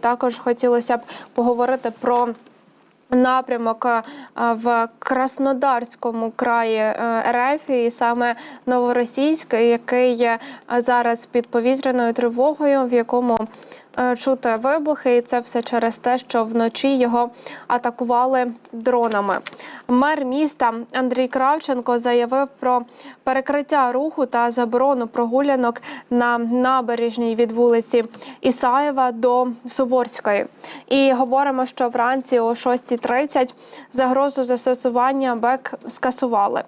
Також хотілося б поговорити про напрямок е, в Краснодарському краї е, РФ, і саме Новоросійськ, який є зараз під повітряною тривогою, в якому чути вибухи, і це все через те, що вночі його атакували дронами. Мер міста Андрій Кравченко заявив про перекриття руху та заборону прогулянок на набережній від вулиці Ісаєва до Суворської. І говоримо, що вранці о 6.30 загрозу застосування БЕК скасували.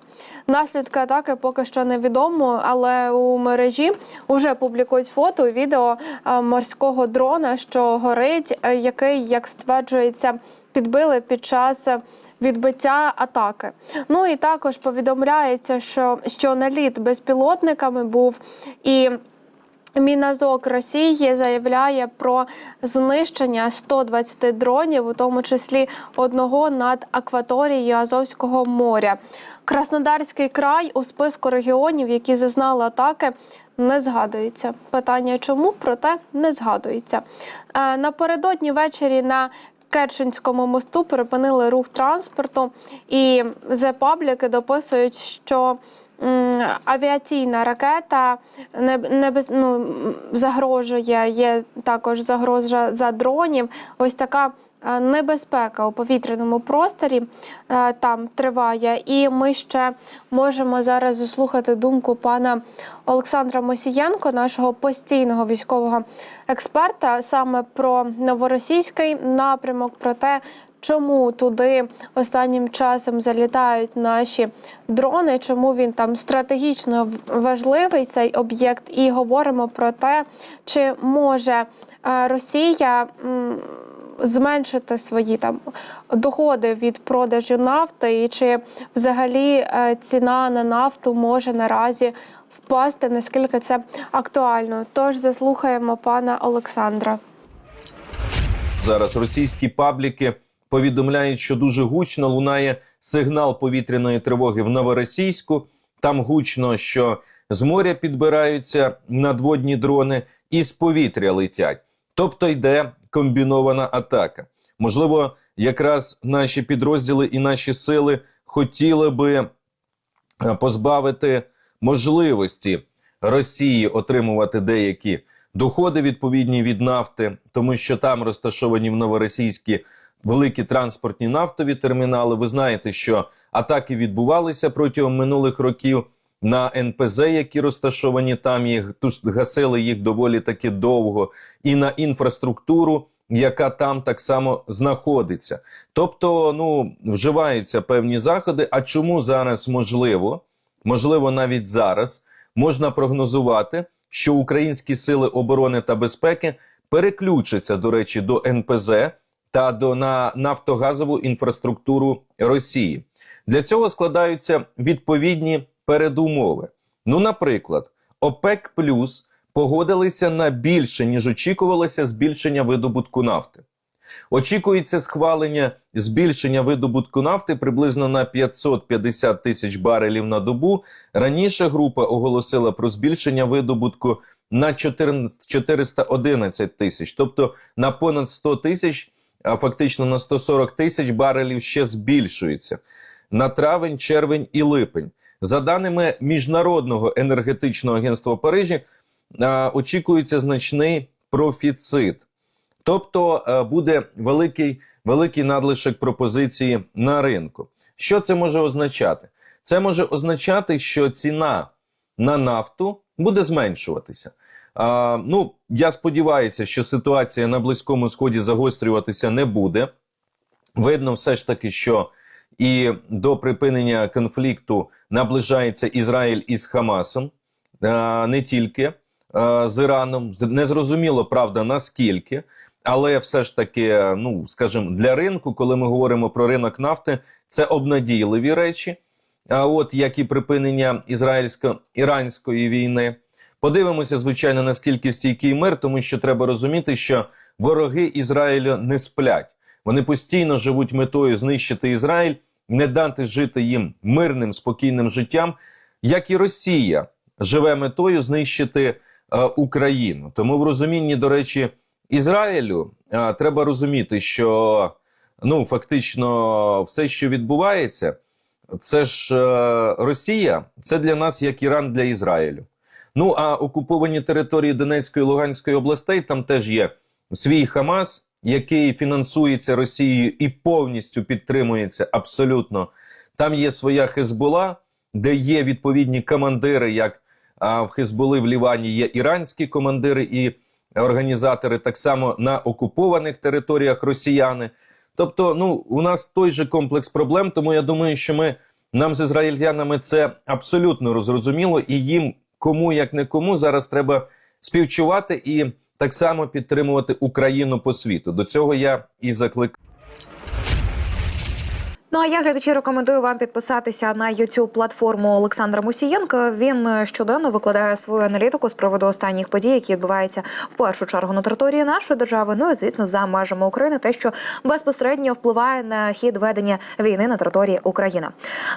Наслідки атаки поки що невідомо, але у мережі вже публікують фото і відео е, морського дрона, що горить, е, який, як стверджується, підбили під час відбиття атаки. Ну і також повідомляється, що, що наліт безпілотниками був і. Міназок Росії заявляє про знищення 120 дронів, у тому числі одного над акваторією Азовського моря. Краснодарський край у списку регіонів, які зазнали атаки, не згадується. Питання чому проте не згадується. Е, Напередодні ввечері на Керченському мосту припинили рух транспорту, і The Public дописують, що авіаційна ракета не, не без, ну, загрожує. Є також загроза за дронів. Ось така небезпека у повітряному просторі е, там триває. І ми ще можемо зараз заслухати думку пана Олександра Мосієнко, нашого постійного військового експерта, саме про новоросійський напрямок, про те, чому туди останнім часом залітають наші дрони, чому він там стратегічно важливий цей об'єкт, і говоримо про те, чи може е, Росія. Зменшити свої там доходи від продажу нафти, і чи взагалі е, ціна на нафту може наразі впасти, наскільки це актуально? Тож заслухаємо пана Олександра. Зараз російські пабліки повідомляють, що дуже гучно лунає сигнал повітряної тривоги в Новоросійську. Там гучно, що з моря підбираються надводні дрони і з повітря летять. Тобто йде комбінована атака. Можливо, якраз наші підрозділи і наші сили хотіли би е, позбавити можливості Росії отримувати деякі доходи відповідні від нафти, тому що там розташовані в Новоросійській великі транспортні нафтові термінали. Ви знаєте, що атаки відбувалися протягом минулих років на НПЗ, які розташовані там, їх туж гасили їх доволі таки довго, і на інфраструктуру. Яка там так само знаходиться, тобто ну вживаються певні заходи. А чому зараз можливо, можливо, навіть зараз можна прогнозувати, що українські сили оборони та безпеки переключаться, до речі, до НПЗ та до на нафтогазову інфраструктуру Росії. Для цього складаються відповідні передумови. Ну, наприклад, ОПЕК Плюс погодилися на більше ніж очікувалося збільшення видобутку нафти. Очікується схвалення збільшення видобутку нафти приблизно на 550 тисяч барелів на добу. Раніше група оголосила про збільшення видобутку на 411 тисяч, тобто на понад 100 тисяч, а фактично на 140 тисяч барелів ще збільшується на травень, червень і липень. За даними міжнародного енергетичного агентства Парижі, очікується значний профіцит. Тобто е, буде великий, великий надлишок пропозиції на ринку. Що це може означати? Це може означати, що ціна на нафту буде зменшуватися. А, ну, я сподіваюся, що ситуація на Близькому Сході загострюватися не буде. Видно, все ж таки, що і до припинення конфлікту наближається Ізраїль із Хамасом, а, не тільки з Іраном. Незрозуміло, правда, наскільки. Але все ж таки, ну скажімо, для ринку, коли ми говоримо про ринок нафти, це обнадійливі речі. А от як і припинення ізраїльсько-іранської війни. Подивимося, звичайно, наскільки стійкий мир, тому що треба розуміти, що вороги Ізраїлю не сплять. Вони постійно живуть метою знищити Ізраїль, не дати жити їм мирним, спокійним життям, як і Росія живе метою знищити е, Україну. Тому в розумінні, до речі, Ізраїлю а, треба розуміти, що ну фактично все, що відбувається, це ж е, Росія, це для нас як Іран для Ізраїлю. Ну а окуповані території Донецької і Луганської областей там теж є свій Хамас, який фінансується Росією і повністю підтримується абсолютно. Там є своя Хезбола, де є відповідні командири, як а, в Хезболи в Лівані є іранські командири і організатори, так само на окупованих територіях росіяни. Тобто, ну у нас той же комплекс проблем. Тому я думаю, що ми нам з ізраїльянами це абсолютно розрозуміло, і їм кому як не кому зараз треба співчувати і так само підтримувати Україну по світу. До цього я і закликаю. Ну а я глядачі рекомендую вам підписатися на youtube платформу Олександра Мусієнка. Він е, щоденно викладає свою аналітику з приводу останніх подій, які відбуваються в першу чергу на території нашої держави. Ну і звісно, за межами України, те, що безпосередньо впливає на хід ведення війни на території України.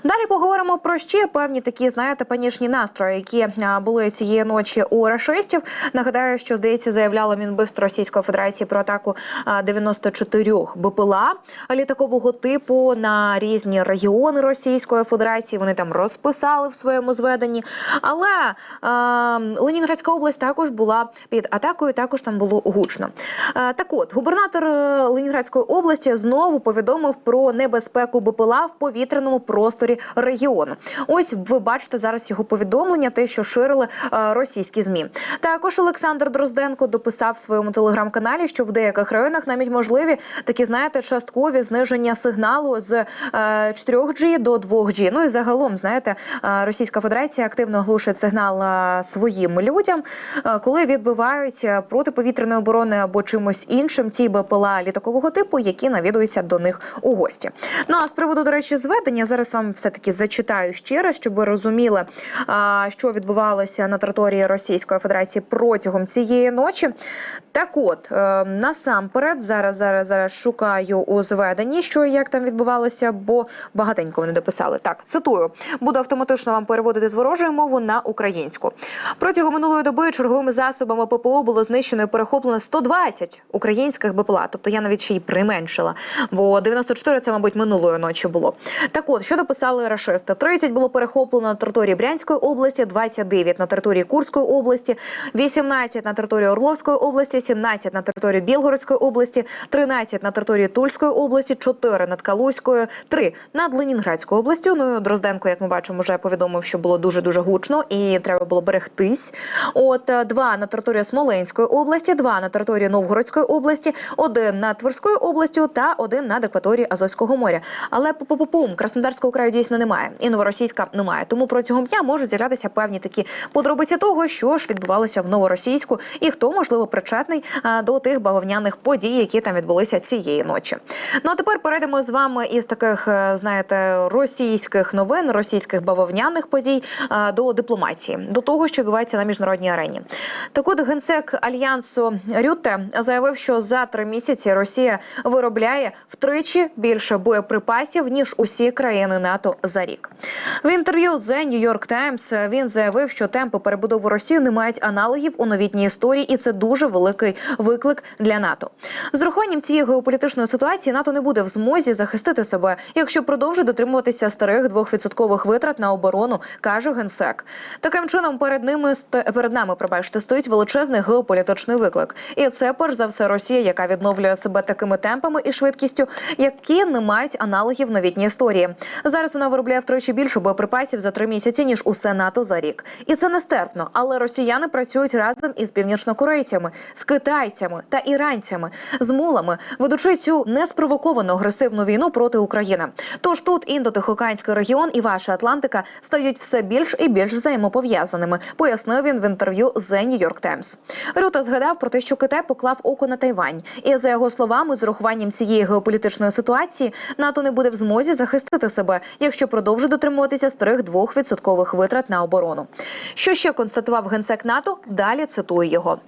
Далі поговоримо про ще певні такі, знаєте, панічні настрої, які були цієї ночі у рашистів. Нагадаю, що здається, заявляло Мінбивство Російської Федерації про атаку а, 94 БПЛА літакового типу на різні регіони Російської Федерації. Вони там розписали в своєму зведенні. Але е, Ленінградська область також була під атакою. Також там було гучно. Е, так, от губернатор е, Ленінградської області знову повідомив про небезпеку БПЛА в повітряному просторі регіону. Ось ви бачите зараз його повідомлення, те, що ширили е, російські змі. Також Олександр Дрозденко дописав в своєму телеграм-каналі, що в деяких районах навіть можливі такі, знаєте, часткові зниження сигналу з 4G до 2G. Ну і загалом, знаєте, е, Російська Федерація активно глушить сигнал е, своїм людям, е, коли відбивають е, протиповітряної оборони або чимось іншим ті БПЛА літакового типу, які навідуються до них у гості. Ну а з приводу, до речі, зведення зараз вам все таки зачитаю ще раз, щоб ви розуміли, що відбувалося на території Російської Федерації протягом цієї ночі. Так, от е, насамперед, зараз зараз зараз шукаю у зведенні, що як там відбувалося, бо багатенько вони дописали. Так, цитую, буду автоматично вам переводити з ворожої мови на українську. Протягом минулої доби черговими засобами ППО було знищено і перехоплено 120 українських БПЛА. Тобто я навіть ще й применшила, бо 94 це, мабуть, минулої ночі було. Так от, що дописали рашисти? 30 було перехоплено на території Брянської області, 29 на території Курської області, 18 на території Орловської області, 17 на території Білгородської області, 13 на території Тульської області, 4 над Калузькою, 3 над Ленінградською областю. Ну Дрозденко, як ми бачимо, вже повідомив, що було дуже дуже гучно і треба було берегтись. От е, два на території Смоленської області, два на території Новгородської області, один над Тверською областю та один над акваторією Азовського моря. Але по пум Краснодарського краю дійсно немає, і новоросійська немає. Тому протягом дня можуть з'являтися певні такі подробиці того, що ж відбувалося в новоросійську, і хто можливо причетний до тих бавовняних подій, які там відбулися цієї ночі. Ну а тепер перейдемо з вами із таких, е, знаєте, російських новин, російських бавовняних подій до дипломатії, до того, що відбувається на міжнародній арені. Так от генсек альянсу Рюте заявив, що за три місяці Росія виробляє втричі більше боєприпасів ніж усі країни НАТО за рік. В інтерв'ю The New York Times він заявив, що темпи перебудови Росії не мають аналогів у новітній історії, і це дуже великий виклик для НАТО. З урахуванням цієї геополітичної ситуації НАТО не буде в змозі захистити себе, якщо продовжить дотримуватися старих двохвідсоткових витрат на оборону, каже генсек. Таким чином, перед ними перед нами, пробачте, стоїть величезний геополітичний виклик, і це перш за все Росія, яка відновлює себе такими темпами і швидкістю, які не мають аналогів в новітній історії. Зараз вона виробляє втричі більше боєприпасів за три місяці ніж усе НАТО за рік, і це нестерпно. Але росіяни працюють разом із північнокорейцями, з китайцями та іранцями, з мулами, ведучи цю неспровоковану агресивну війну проти України. Тож тут індотихоокеанський регіон і ваша Атлантика стають все більш і більш взаємопов'язаними, пояснив він в інтерв'ю The New York Times. Рута згадав про те, що Китай поклав око на Тайвань, і за його словами, з урахуванням цієї геополітичної ситуації НАТО не буде в змозі захистити себе, якщо продовжить дотримуватися старих двохвідсоткових витрат на оборону. Що ще констатував генсек НАТО? Далі цитую його.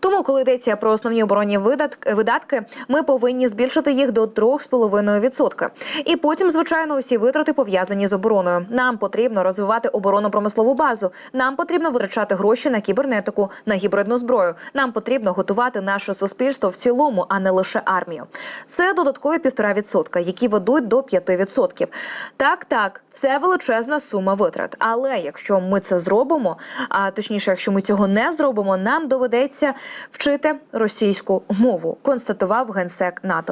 Тому, коли йдеться про основні оборонні видатки, видатки, ми повинні збільшити їх до 3,5%. І потім, звичайно, усі витрати пов'язані з обороною. Нам потрібно розвивати оборонно-промислову базу. Нам потрібно витрачати гроші на кібернетику, на гібридну зброю. Нам потрібно готувати наше суспільство в цілому, а не лише армію. Це додаткові півтора відсотка, які ведуть до п'яти відсотків. Так, так, це величезна сума витрат. Але якщо ми це зробимо, а точніше, якщо ми цього не зробимо, нам доведеться вчити російську мову, констатував генсек НАТО.